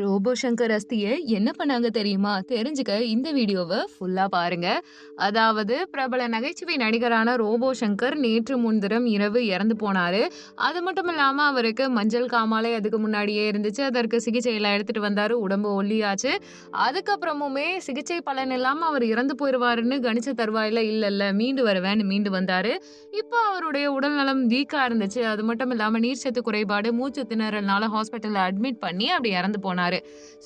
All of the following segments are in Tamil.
ரோபோ சங்கர் அஸ்தியை என்ன பண்ணாங்க தெரியுமா? தெரிஞ்சுக்க இந்த வீடியோவை ஃபுல்லாக பாருங்க. அதாவது பிரபல நகைச்சுவை நடிகரான ரோபோ சங்கர் நேற்று முன்தினம் இரவு இறந்து போனாரு. அது மட்டும் இல்லாமல் அவருக்கு மஞ்சள் காமாலை அதுக்கு முன்னாடியே இருந்துச்சு. அதற்கு சிகிச்சையெல்லாம் எடுத்துகிட்டு வந்தார் உடம்பு ஒல்லியாச்சு. அதுக்கப்புறமுமே சிகிச்சை பலன் இல்லாமல் அவர் இறந்து போயிடுவாருன்னு கணிச்ச தருவாயில் இல்லை இல்லை மீண்டு வருவேன்னு மீண்டு வந்தார் இப்போ அவருடைய உடல்நலம் வீக்காக இருந்துச்சு. அது மட்டும் இல்லாமல் நீர்ச்சத்து குறைபாடு, மூச்சு திணறல்னால ஹாஸ்பிட்டலில் அட்மிட் பண்ணி அப்படி இறந்து போனார்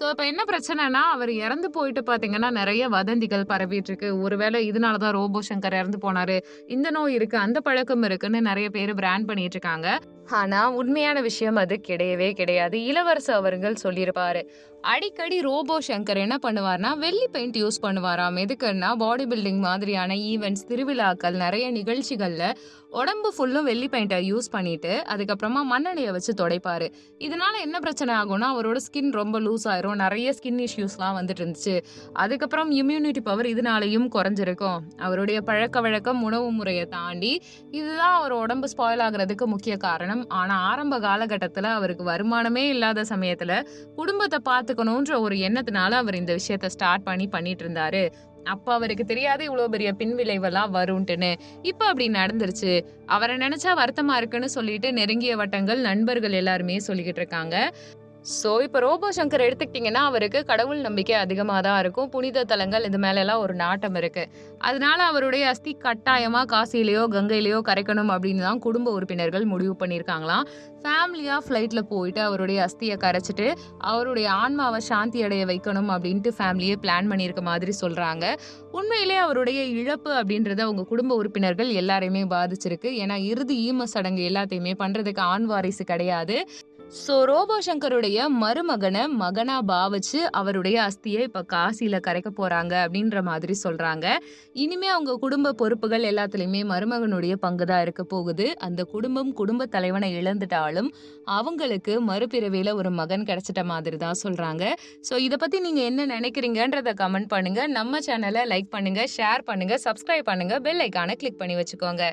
ஸோ இப்ப என்ன பிரச்சனைன்னா, அவர் இறந்து போயிட்டு பார்த்தீங்கன்னா, நிறைய வதந்திகள் பரவிட்டு இருக்கு. ஒருவேளை இதனால தான் ரோபோ சங்கர் இறந்து போனாரு. இந்த நோய் இருக்கு, அந்த பழக்கம் இருக்குன்னு நிறைய பேரு பிராண்ட் பண்ணிட்டு இருக்காங்க. ஆனா உண்மையான விஷயம் அது கிடையவே கிடையாது. இளவரசர் அவர்கள் சொல்லியிருப்பாரு. அடிக்கடி ரோபோ சங்கர் என்ன பண்ணுவார்னா, வெள்ளி பெயிண்ட் யூஸ் பண்ணுவாராம். எதுக்குன்னா, பாடி பில்டிங் மாதிரியான ஈவெண்ட்ஸ் திருவிழாக்கள், நிறைய நிகழ்ச்சிகளில் உடம்பு ஃபுல்லும் வெள்ளி பெயிண்ட்டை யூஸ் பண்ணிட்டு, அதுக்கப்புறமா மண்ணெண்ணையை வச்சு துடைப்பாரு. இதனால என்ன பிரச்சனை ஆகும்னா, அவரோட ஸ்கின் ரொம்ப லூஸ் ஆயிரும். நிறைய ஸ்கின் இஷ்யூஸ்லாம் வந்துட்டு இருந்துச்சு. அதுக்கப்புறம் இம்யூனிட்டி பவர் இதனாலையும் குறைஞ்சிருக்கும். அவருடைய பழக்கவழக்கம், உணவு முறையை தாண்டி இதுதான் அவர் உடம்பு ஸ்பாயில் ஆகுறதுக்கு முக்கிய காரணம். ஆனா ஆரம்ப காலகட்டத்துல அவருக்கு வருமானமே இல்லாத சமயத்துல, குடும்பத்தை பார்த்துக்கணுன்ற ஒரு எண்ணத்தினால அவர் இந்த விஷயத்த ஸ்டார்ட் பண்ணி பண்ணிட்டு இருந்தாரு. அப்ப அவருக்கு தெரியாது இவ்வளவு பெரிய பின்விளைவெல்லாம் வரும்ட்டுன்னு. இப்ப அப்படி நடந்துருச்சு. அவரை நினைச்சா வருத்தமா இருக்குன்னு சொல்லிட்டு நெருங்கிய வட்டங்கள், நண்பர்கள் எல்லாருமே சொல்லிக்கிட்டு இருக்காங்க. ஸோ இப்போ ரோபோ சங்கர் எடுத்துக்கிட்டிங்கன்னா அவருக்கு கடவுள் நம்பிக்கை அதிகமாக தான் இருக்கும். புனித தலங்கள் இது மேலெல்லாம் ஒரு நாட்டம் இருக்குது அதனால அவருடைய அஸ்தி கட்டாயமாக காசிலேயோ கங்கையிலேயோ கரைக்கணும் அப்படின்னு தான் குடும்ப உறுப்பினர்கள் முடிவு பண்ணியிருக்காங்களாம். ஃபேமிலியாக ஃப்ளைட்டில் போயிட்டு அவருடைய அஸ்தியை கரைச்சிட்டு அவருடைய ஆன்மாவை சாந்தி அடைய வைக்கணும் அப்படின்ட்டு ஃபேமிலியே பிளான் பண்ணியிருக்க மாதிரி சொல்கிறாங்க உண்மையிலே அவருடைய இழப்பு அப்படின்றத அவங்க குடும்ப உறுப்பினர்கள் எல்லாரையுமே பாதிச்சிருக்கு. ஏன்னா இறுதி ஈம சடங்கு எல்லாத்தையுமே பண்ணுறதுக்கு ஆண் வாரிசு கிடையாது. ஸோ ரோபோ சங்கருடைய மருமகனை மகனா பாவிச்சு அவருடைய அஸ்தியை இப்ப காசியில கரைக்க போறாங்க அப்படின்ற மாதிரி சொல்றாங்க. இனிமே அவங்க குடும்ப பொறுப்புகள் எல்லாத்துலயுமே மருமகனுடைய பங்கு தான் இருக்க போகுது. அந்த குடும்பம் குடும்ப தலைவனை இழந்துட்டாலும், அவங்களுக்கு மறுபிறவியில ஒரு மகன் கிடைச்சிட்ட மாதிரி தான் சொல்றாங்க. ஸோ இத பத்தி நீங்க என்ன நினைக்கிறீங்கன்றத கமெண்ட் பண்ணுங்க. நம்ம சேனலை லைக் பண்ணுங்க, ஷேர் பண்ணுங்க, சப்ஸ்கிரைப் பண்ணுங்க, பெல் ஐகான கிளிக் பண்ணி வச்சுக்கோங்க.